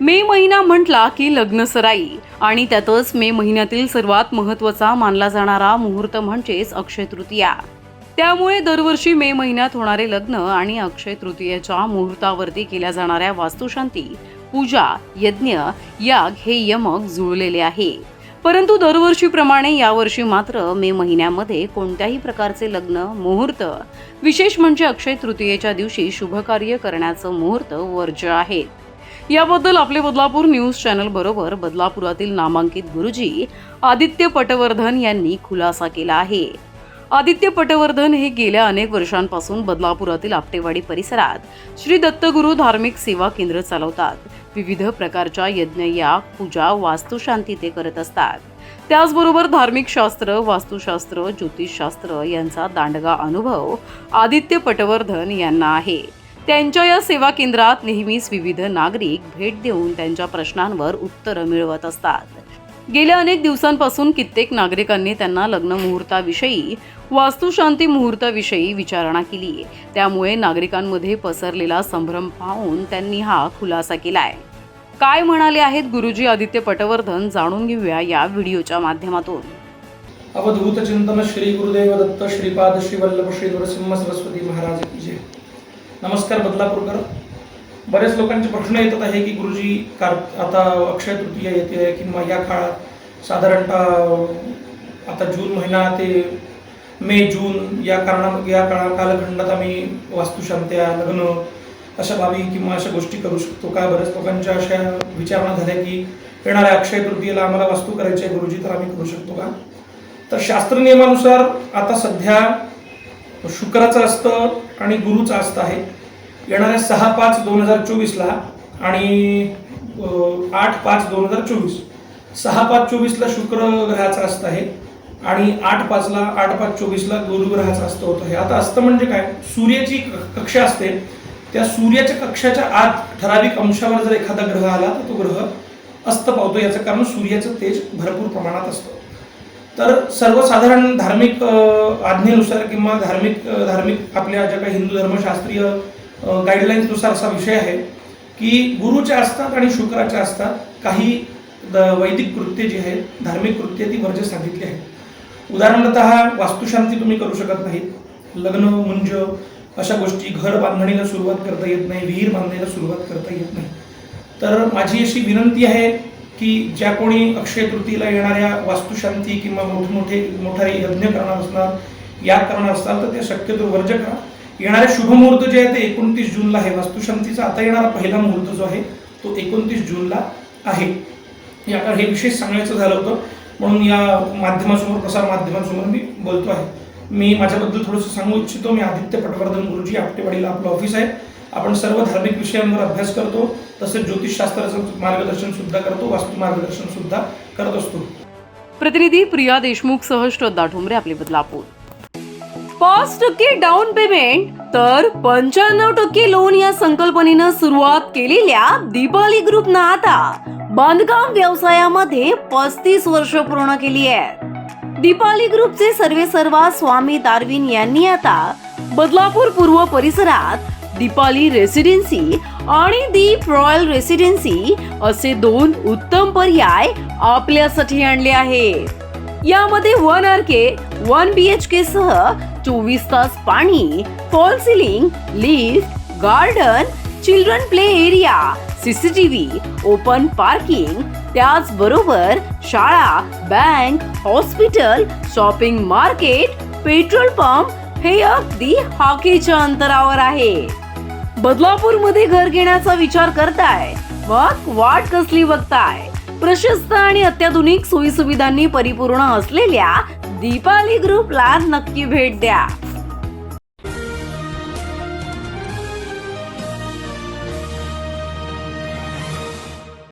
मे महिना म्हटला की लग्नसराई आणि त्यातच मे महिन्यातील सर्वात महत्त्वाचा मानला जाणारा मुहूर्त म्हणजेच अक्षय तृतीया. त्यामुळे दरवर्षी मे महिन्यात होणारे लग्न आणि अक्षय तृतीयेच्या मुहूर्तावरती केल्या जाणाऱ्या वास्तुशांती पूजा यज्ञ याग हे यमक जुळलेले आहे. परंतु दरवर्षीप्रमाणे यावर्षी मात्र मे महिन्यामध्ये कोणत्याही प्रकारचे लग्न मुहूर्त विशेष म्हणजे अक्षय तृतीयेच्या दिवशी शुभकार्य करण्याचं मुहूर्त वर्ज्य आहेत याबद्दल आपले बदलापूर न्यूज चॅनल बरोबर बदलापुरातील नामांकित गुरुजी आदित्य पटवर्धन यांनी खुलासा केला आहे. आदित्य पटवर्धन हे गेल्या अनेक वर्षांपासून बदलापुरातील आपटेवाडी परिसरात श्री दत्तगुरू धार्मिक सेवा केंद्र चालवतात. विविध प्रकारच्या यज्ञयाग पूजा वास्तुशांती ते करत असतात. त्याचबरोबर धार्मिक शास्त्र वास्तुशास्त्र ज्योतिषशास्त्र यांचा दांडगा अनुभव आदित्य पटवर्धन यांना आहे. त्यांच्या या सेवा केंद्रात नेहमीच विविध नागरिक भेट देऊन त्यांच्या प्रश्नांवर उत्तरं मिळवत असतात. गेल्या अनेक दिवसांपासून कित्येक नागरिकांनी त्यांना लग्न मुहूर्ताविषयी वास्तुशांती मुहूर्ताविषयी विचारणा केली त्यामुळे नागरिकांमध्ये पसरलेला संभ्रम पाहून त्यांनी हा खुलासा केलाय. काय म्हणाले आहेत गुरुजी आदित्य पटवर्धन जाणून घेऊया या व्हिडिओच्या माध्यमातून. अवधूत चिंतन श्री गुरुदेव दत्त श्रीपाद श्री वल्लभ श्री नरसिंह सरस्वती महाराज की जय. नमस्कार बदलापूरकर. बऱ्याच लोकांचे प्रश्न येतात आहे की गुरुजी कार आता अक्षय तृतीया येते किंवा या काळात साधारणतः आता जून महिना ते मे जून या कारणा या काळा कालखंडात आम्ही वास्तुशांत्या लग्न अशा बाबी किंवा अशा गोष्टी करू शकतो का? बऱ्याच लोकांच्या अशा विचारणा झाल्या की येणाऱ्या अक्षय तृतीयेला आम्हाला वास्तू करायची आहे गुरुजी तर आम्ही करू शकतो का? तर शास्त्र नियमानुसार आता सध्या शुक्राचं असतं आणि गुरुचं असतं आहे. येणाऱ्या सहा पाच दोन हजार चोवीसला आणि आठ पाच दोन हजार चोवीस. सहा पाच चोवीसला शुक्र ग्रहाचं असतं आहे आणि आठ पाचला आठ पाच चोवीसला गुरुग्रहाचा असतं होतं आहे. आता असतं म्हणजे काय? सूर्याची क- कक्षा असते. त्या सूर्याच्या कक्षाच्या आत ठराविक अंशावर जर एखादा ग्रह आला तर तो ग्रह अस्त पावतो. याचं कारण सूर्याचं तेज भरपूर प्रमाणात असतं. तर सर्वसाधारण धार्मिक आज्ञेनुसार किंवा धार्मिक धार्मिक आपल्या ज्या काही हिंदू धर्मशास्त्रीय गाईडलाईन्सनुसार असा विषय आहे की गुरुच्या असतात आणि शुक्राच्या असतात काही द- वैदिक कृत्य जी आहेत धार्मिक कृत्य ती वर्ज सांगितली आहेत. उदाहरणतः वास्तुशांती तुम्ही करू शकत नाहीत. लग्न मुंज अशा गोष्टी घर बांधणीला सुरुवात करता येत नाही विहीर बांधणीला सुरुवात करता येत नाही. तर माझी अशी विनंती आहे की ज्या कोणी अक्षय तृतीला येणाऱ्या वास्तुशांती किंवा मोठमोठे मोठारी यज्ञ करणार असणार या करणार असणार तर ते शक्यतो वर्ज करा. येणारे शुभमुहूर्त जे आहे ते एकोणतीस जूनला आहे. वास्तुशांतीचा आता येणारा पहिला मुहूर्त जो आहे तो एकोणतीस जूनला आहे. या हे विशेष सांगायचं झालं होतं म्हणून या माध्यमासमोर प्रसार माध्यमांसमोर मी बोलतो आहे. मी माझ्याबद्दल थोडंसं सांगू इच्छितो. मी आदित्य पटवर्धन गुरुजी आपटेवाडीला आपलं ऑफिस आहे. आपण सर्व धार्मिक विषयांवर अभ्यास करतो तसेच ज्योतिषशास्त्राचं मार्गदर्शन सुद्धा करतो वास्तू मार्गदर्शन सुद्धा करत असतो. प्रतिनिधी प्रिया देशमुख सह श्रद्धा ठोंबरे आपले बदलापूर पाच टक्के डाऊन पेमेंट तर पंच्याण्णव टक्के लोन या संकल्पनेनं सुरुवात केलेल्या दीपाली ग्रुपनं आता बांधकाम व्यवसायामध्ये पस्तीस वर्ष पूर्ण केली आहेत. दीपाली ग्रुपचे सर्वे सर्वा स्वामी दारविन यांनी आता बदलापूर पूर्व परिसरात दीपाली रेसिडेन्सी आणि दीप रॉयल रेसिडेन्सी असे दोन उत्तम पर्याय आपल्यासाठी आणले आहेत. यामध्ये one R K one B H K सह चोवीस तास पाणी fall ceiling lift garden children play area CCTV open parking त्याचबरोबर शाळा bank hospital shopping market petrol pump हे अगदी हाकेच्या अंतरावर आहे. बदलापूरमध्ये घर घेण्याचा विचार करताय. मग वाट कसली बघताय? प्रशस्त आणि अत्याधुनिक सोयी सुविधांनी परिपूर्ण असलेल्या दीपाली ग्रुपला नक्की भेट द्या.